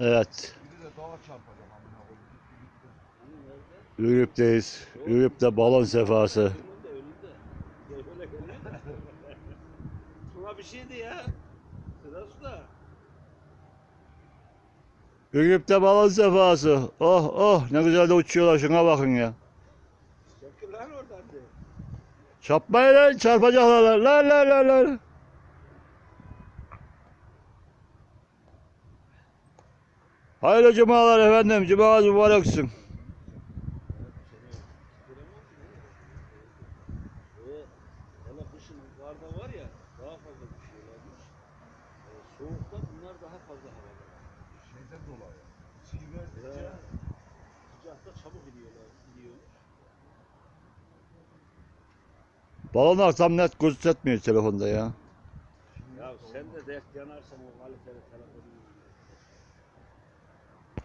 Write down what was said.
Evet. Ürüp'teyiz. Ürüp'te balon sefası. Şuna bir şeydi ya. Sıra suda. Ürüp'te balon sefası. Oh oh ne güzel de uçuyorlar şuna bakın ya. Çekil lan oradan de. Çarpmayın lan çarpacaklar lan. Lan lan lan Hayırlı cumalar efendim. Cumanız mübarek olsun. Soğukta bunlar daha fazla havada. Net gözetmiyor telefonda ya. Ya sen de dert yanarsan o kaliteli telefonun